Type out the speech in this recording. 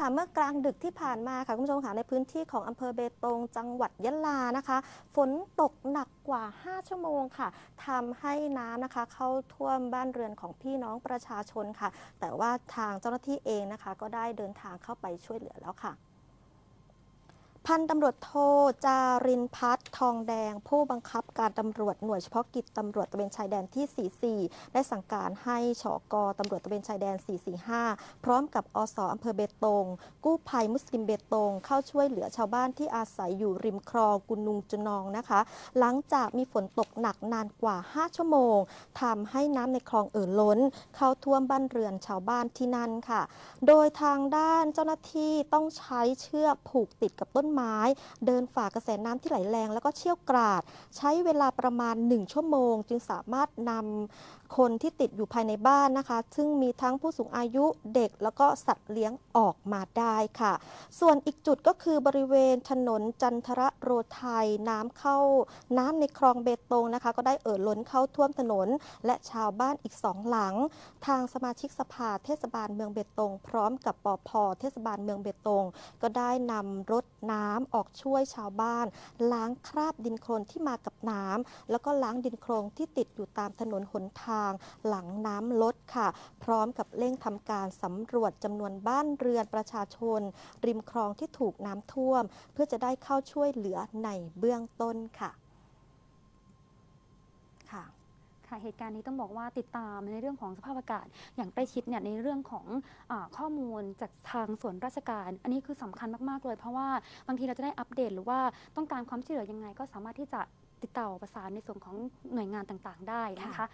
ค่ะ เมื่อกลางดึกที่ผ่านมาค่ะคุณผู้ชมค่ะในพื้นที่ของอำเภอเบตงจังหวัดยะลานะคะ ฝนตกหนักกว่า 5 ชั่วโมงค่ะทำให้น้ำนะคะ เข้าท่วมบ้านเรือนของพี่น้องประชาชนค่ะ แต่ว่าทางเจ้าหน้าที่เองนะคะ ก็ได้เดินทางเข้าไปช่วยเหลือแล้วค่ะ พันตำรวจโทจารินพัฒน์ทองแดง ผู้บังคับการตำรวจหน่วยเฉพาะกิจตำรวจตระเวนชายแดนที่ 44 ได้สั่งการให้ชอกอตำรวจตระเวนชายแดน 445 พร้อมกับอสอำเภอเบตง กู้ภัยมุสลิมเบตง เข้าช่วยเหลือชาวบ้านที่อาศัยอยู่ริมคลองกุนุงจุนองนะคะ หลังจากมีฝนตกหนักนานกว่า 5 ชั่วโมงทำให้น้ำในคลองเอ่อล้น เข้าท่วมบ้านเรือนชาวบ้านที่นั่นค่ะ โดยทางด้านเจ้าหน้าที่ต้องใช้เชือกผูกติดกับต้นไม้ เดินฝ่ากระแสน้ำที่ไหลแรง แล้วก็เชี่ยวกราด ใช้เวลาประมาณ 1 ชั่วโมง จึงสามารถนำคนที่ติดอยู่ภายในบ้านนะคะ ซึ่งมีทั้งผู้สูงอายุเด็กแล้วก็สัตว์เลี้ยงออกมาได้ค่ะ ส่วนอีกจุดก็คือบริเวณถนนจันทรโรไทยน้ำเข้าน้ำในคลองเบตงนะคะ ก็ได้เอ่อล้นเข้าท่วมถนน และชาวบ้านอีกสองหลัง ทางสมาชิกสภาเทศบาลเมืองเบตง พร้อมกับปอพเทศบาลเมืองเบตง ก็ได้นำรถน้ำออกช่วยชาวบ้าน ล้างคราบดินโคลนที่มากับน้ำแล้วก็ล้างดินโคลนที่ติดอยู่ตามถนนหนทาง หลังน้ำลดค่ะ พร้อมกับเร่งทำการสำรวจจำนวนบ้านเรือนประชาชน ริมคลองที่ถูกน้ำท่วม เพื่อจะได้เข้าช่วยเหลือในเบื้องต้นค่ะ ค่ะเหตุการณ์นี้ต้องบอกว่าติดตามในเรื่องของสภาพอากาศ อย่างใกล้ชิดเนี่ยในเรื่องของอข้อมูลจากทางส่วนราชการ อันนี้คือสำคัญมากๆเลย เพราะว่าบางทีเราจะได้อัปเดตหรือว่าต้องการความช่วยเหลือยังไงก็สามารถที่จะติดต่อประสานในส่วนของหน่วยงานต่างๆ ได้นะคะ